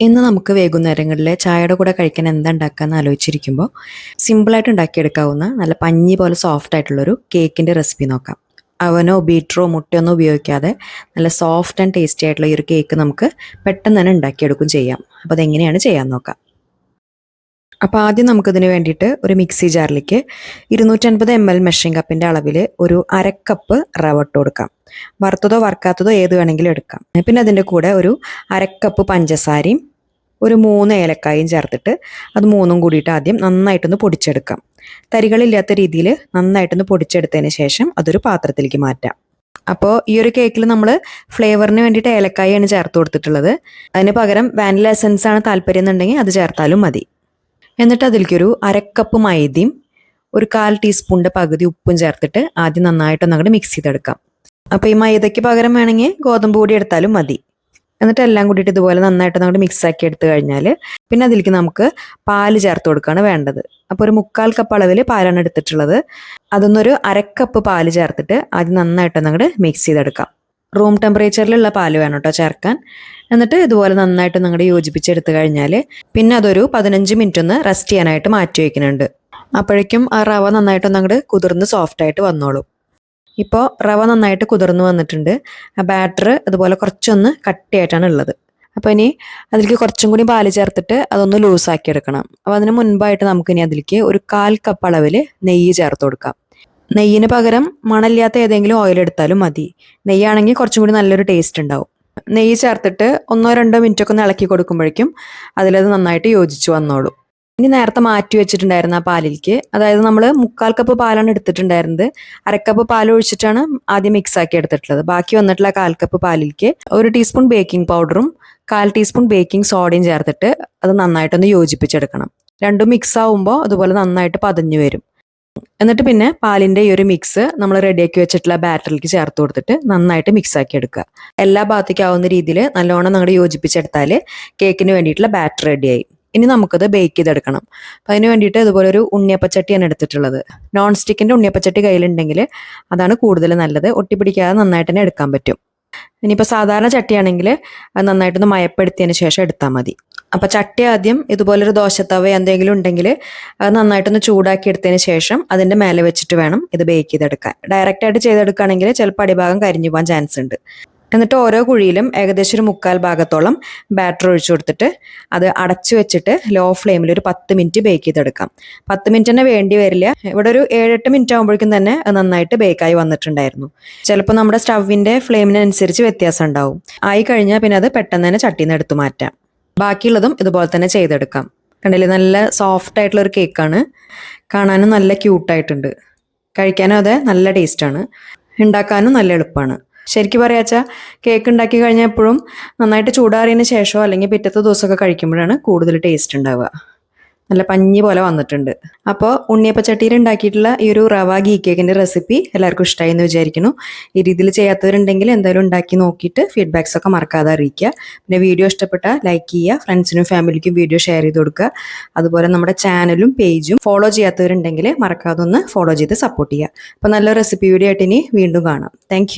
ഇന്ന് നമുക്ക് വൈകുന്നേരങ്ങളിൽ ചായയുടെ കൂടെ കഴിക്കാൻ എന്താ ഉണ്ടാക്കാന്ന് ആലോചിച്ചിരിക്കുമ്പോൾ സിമ്പിളായിട്ട് ഉണ്ടാക്കിയെടുക്കാവുന്ന നല്ല പഞ്ഞി പോലെ സോഫ്റ്റ് ആയിട്ടുള്ളൊരു കേക്കിന്റെ റെസിപ്പി നോക്കാം. അവനോ ബീറ്ററോ മുട്ടയൊന്നും ഉപയോഗിക്കാതെ നല്ല സോഫ്റ്റ് ആൻഡ് ടേസ്റ്റി ആയിട്ടുള്ള ഈ ഒരു കേക്ക് നമുക്ക് പെട്ടെന്ന് തന്നെ ഉണ്ടാക്കിയെടുക്കും ചെയ്യാം. അപ്പോൾ അതെങ്ങനെയാണ് ചെയ്യാൻ നോക്കാം. അപ്പോൾ ആദ്യം നമുക്കിതിന് വേണ്ടിയിട്ട് ഒരു മിക്സി ജാറിലേക്ക് ഇരുന്നൂറ്റൻപത് എം എൽ മെഷീൻ കപ്പിന്റെ അളവിൽ ഒരു അരക്കപ്പ് റവ ഇട്ട് കൊടുക്കാം. വറുത്തതോ വറുക്കാത്തതോ ഏത് വേണമെങ്കിലും എടുക്കാം. പിന്നെ അതിന്റെ കൂടെ ഒരു അരക്കപ്പ് പഞ്ചസാരയും ഒരു മൂന്ന് ഏലക്കായും ചേർത്തിട്ട് അത് മൂന്നും കൂടിയിട്ട് ആദ്യം നന്നായിട്ടൊന്ന് പൊടിച്ചെടുക്കാം. തരികളില്ലാത്ത രീതിയിൽ നന്നായിട്ടൊന്ന് പൊടിച്ചെടുത്തതിന് ശേഷം അതൊരു പാത്രത്തിലേക്ക് മാറ്റാം. അപ്പോൾ ഈ ഒരു കേക്കിൽ നമ്മൾ ഫ്ലേവറിന് വേണ്ടിയിട്ട് ഏലക്കായാണ് ചേർത്ത് കൊടുത്തിട്ടുള്ളത്. അതിന് പകരം വാനില എസൻസ് ആണ് താല്പര്യം എന്നുണ്ടെങ്കിൽ അത് ചേർത്താലും മതി. എന്നിട്ട് അതിലേക്കൊരു അരക്കപ്പ് മൈദയും ഒരു കാൽ ടീസ്പൂണിന്റെ പകുതി ഉപ്പും ചേർത്തിട്ട് ആദ്യം നന്നായിട്ടൊന്ന് അങ്ങോട്ട് മിക്സ് ചെയ്തെടുക്കാം. അപ്പോൾ ഈ മൈദയ്ക്ക് പകരം വേണമെങ്കിൽ ഗോതമ്പ് പൊടി എടുത്താലും മതി. എന്നിട്ട് എല്ലാം കൂടിയിട്ട് ഇതുപോലെ നന്നായിട്ട് അങ്ങോട്ട് മിക്സ് ആക്കി എടുത്തു കഴിഞ്ഞാൽ പിന്നെ അതിലേക്ക് നമുക്ക് പാൽ ചേർത്ത് കൊടുക്കുകയാണ് വേണ്ടത്. അപ്പോൾ ഒരു മുക്കാൽ കപ്പ് അളവിൽ പാലാണ് എടുത്തിട്ടുള്ളത്. അതൊന്നൊരു അരക്കപ്പ് പാൽ ചേർത്തിട്ട് ആദ്യം നന്നായിട്ട് അങ്ങോട്ട് മിക്സ് ചെയ്തെടുക്കാം. റൂം ടെമ്പറേച്ചറിലുള്ള പാൽ വേണം കേട്ടോ ചേർക്കാൻ. എന്നിട്ട് ഇതുപോലെ നന്നായിട്ട് നിങ്ങളുടെ യോജിപ്പിച്ചെടുത്ത് കഴിഞ്ഞാൽ പിന്നെ അതൊരു പതിനഞ്ച് മിനിറ്റ് ഒന്ന് റെസ്റ്റ് ചെയ്യാനായിട്ട് മാറ്റി വയ്ക്കുന്നുണ്ട് അപ്പോഴേക്കും ആ റവ നന്നായിട്ടൊന്ന് അങ്ങോട്ട് കുതിർന്ന് സോഫ്റ്റ് ആയിട്ട് വന്നോളും. ഇപ്പോൾ റവ നന്നായിട്ട് കുതിർന്ന് വന്നിട്ടുണ്ട്. ആ ബാറ്റർ അതുപോലെ കുറച്ചൊന്ന് കട്ടിയായിട്ടാണ് ഉള്ളത്. അപ്പോൾ ഇനി അതിലേക്ക് കുറച്ചും കൂടി പാൽ ചേർത്തിട്ട് അതൊന്ന് ലൂസാക്കി എടുക്കണം. അപ്പോൾ അതിന് മുൻപായിട്ട് നമുക്കിനി അതിലേക്ക് ഒരു കാൽ കപ്പ് അളവിൽ നെയ്യ് ചേർത്ത് കൊടുക്കാം. നെയ്യിന് പകരം മണമില്ലാത്ത ഏതെങ്കിലും ഓയിൽ എടുത്താലും മതി. നെയ്യാണെങ്കിൽ കുറച്ചും കൂടി നല്ലൊരു ടേസ്റ്റ് ഉണ്ടാവും. നെയ്യ് ചേർത്തിട്ട് ഒന്നോ രണ്ടോ മിനിറ്റ് ഒക്കെ ഒന്ന് ഇളക്കി കൊടുക്കുമ്പോഴേക്കും അതിലത് നന്നായിട്ട് യോജിച്ചു വന്നോളും. ഇനി നേരത്തെ മാറ്റി വെച്ചിട്ടുണ്ടായിരുന്ന ആ പാലിലേക്ക് അതായത് നമ്മൾ മുക്കാൽ കപ്പ് പാലാണ് എടുത്തിട്ടുണ്ടായിരുന്നത്. അരക്കപ്പ് പാൽ ഒഴിച്ചിട്ടാണ് ആദ്യം മിക്സ് ആക്കി എടുത്തിട്ടുള്ളത്. ബാക്കി വന്നിട്ടുള്ള കാൽ കപ്പ് പാലിലേക്ക് ഒരു ടീസ്പൂൺ ബേക്കിംഗ് പൗഡറും കാൽ ടീസ്പൂൺ ബേക്കിംഗ് സോഡയും ചേർത്തിട്ട് അത് നന്നായിട്ടൊന്ന് യോജിപ്പിച്ചെടുക്കണം. രണ്ടും മിക്സ് ആവുമ്പോൾ അതുപോലെ നന്നായിട്ട് പതഞ്ഞു വരും. എന്നിട്ട് പിന്നെ പാലിന്റെ ഈ ഒരു മിക്സ് നമ്മൾ റെഡിയാക്കി വെച്ചിട്ടുള്ള ബാറ്ററിലേക്ക് ചേർത്ത് കൊടുത്തിട്ട് നന്നായിട്ട് മിക്സ് ആക്കി എടുക്കുക. എല്ലാ ഭാഗത്തേക്കും ആവുന്ന രീതിയിൽ നല്ലോണം നിങ്ങളുടെ യോജിപ്പിച്ചെടുത്താൽ കേക്കിന് വേണ്ടിയിട്ടുള്ള ബാറ്റർ റെഡിയായി ഇനി നമുക്കത് ബേക്ക് ചെയ്തെടുക്കണം. അപ്പം അതിന് വേണ്ടിയിട്ട് ഇതുപോലെ ഒരു ഉണ്ണിയപ്പച്ചട്ടിയാണ് എടുത്തിട്ടുള്ളത്. നോൺ സ്റ്റിക്കിന്റെ ഉണ്ണിയപ്പച്ചട്ടി കയ്യിലുണ്ടെങ്കിൽ അതാണ് കൂടുതൽ നല്ലത്. ഒട്ടിപ്പിടിക്കാതെ നന്നായിട്ട് തന്നെ എടുക്കാൻ പറ്റും. ഇനിയിപ്പോൾ സാധാരണ ചട്ടിയാണെങ്കിൽ അത് നന്നായിട്ടൊന്ന് മയപ്പെടുത്തിയതിന് ശേഷം എടുത്താൽ മതി. അപ്പോൾ ചട്ടി ആദ്യം ഇതുപോലൊരു ദോശത്തവ എന്തെങ്കിലും ഉണ്ടെങ്കിൽ അത് നന്നായിട്ടൊന്ന് ചൂടാക്കി എടുത്തതിന് ശേഷം അതിന്റെ മേലെ വെച്ചിട്ട് വേണം ഇത് ബേക്ക് ചെയ്തെടുക്കാൻ. ഡയറക്റ്റ് ആയിട്ട് ചെയ്തെടുക്കുകയാണെങ്കിൽ ചിലപ്പോൾ അടിഭാഗം കരിഞ്ഞു പോകാൻ ചാൻസ് ഉണ്ട്. എന്നിട്ട് ഓരോ കുഴിയിലും ഏകദേശം ഒരു മുക്കാൽ ഭാഗത്തോളം ബാറ്റർ ഒഴിച്ചു കൊടുത്തിട്ട് അത് അടച്ചു വെച്ചിട്ട് ലോ ഫ്ലെയിമിൽ ഒരു പത്ത് മിനിറ്റ് ബേക്ക് ചെയ്തെടുക്കാം. പത്ത് മിനിറ്റ് തന്നെ വേണ്ടി വരില്ല. ഇവിടെ ഒരു ഏഴെട്ട് മിനിറ്റ് ആകുമ്പോഴേക്കും തന്നെ നന്നായിട്ട് ബേക്കായി വന്നിട്ടുണ്ടായിരുന്നു. ചിലപ്പോൾ നമ്മുടെ സ്റ്റവിന്റെ ഫ്ലെയിമിനനുസരിച്ച് വ്യത്യാസം ഉണ്ടാവും. ആയി കഴിഞ്ഞാൽ പിന്നെ അത് പെട്ടെന്ന് തന്നെ ചട്ടിന്ന് എടുത്തു മാറ്റാം. ബാക്കിയുള്ളതും ഇതുപോലെ തന്നെ ചെയ്തെടുക്കാം. കണ്ടില്ലേ? നല്ല സോഫ്റ്റ് ആയിട്ടുള്ള ഒരു കേക്കാണ് കാണാനും നല്ല ക്യൂട്ടായിട്ടുണ്ട് കഴിക്കാനും അതെ നല്ല ടേസ്റ്റാണ് ഉണ്ടാക്കാനും നല്ല എളുപ്പമാണ് ശരിക്കും പറയാച്ചാൽ കേക്ക് ഉണ്ടാക്കി കഴിഞ്ഞാൽ എപ്പോഴും നന്നായിട്ട് ചൂടാറിയതിന് ശേഷമോ അല്ലെങ്കിൽ പിറ്റത്തെ ദിവസമൊക്കെ കഴിക്കുമ്പോഴാണ് കൂടുതൽ ടേസ്റ്റ് ഉണ്ടാവുക നല്ല പഞ്ഞി പോലെ വന്നിട്ടുണ്ട്. അപ്പോൾ ഉണ്ണിയപ്പച്ചട്ടിയിൽ ഉണ്ടാക്കിയിട്ടുള്ള ഈ ഒരു റവ ഗീ കേക്കിന്റെ റെസിപ്പി എല്ലാവർക്കും ഇഷ്ടമായി എന്ന് വിചാരിക്കുന്നു. ഈ രീതിയിൽ ചെയ്യാത്തവരുണ്ടെങ്കിൽ എന്തായാലും ഉണ്ടാക്കി നോക്കിയിട്ട് ഫീഡ്ബാക്സ് ഒക്കെ മറക്കാതെ അറിയിക്കുക. പിന്നെ വീഡിയോ ഇഷ്ടപ്പെട്ടാൽ ലൈക്ക് ചെയ്യുക ഫ്രണ്ട്സിനും ഫാമിലിക്കും വീഡിയോ ഷെയർ ചെയ്ത് കൊടുക്കുക. അതുപോലെ നമ്മുടെ ചാനലും പേജും ഫോളോ ചെയ്യാത്തവരുണ്ടെങ്കിൽ മറക്കാതെ ഒന്ന് ഫോളോ ചെയ്ത് സപ്പോർട്ട് ചെയ്യുക. അപ്പോൾ നല്ല റെസിപ്പി വീഡിയോ ആയിട്ട് ഇനി വീണ്ടും കാണാം. താങ്ക്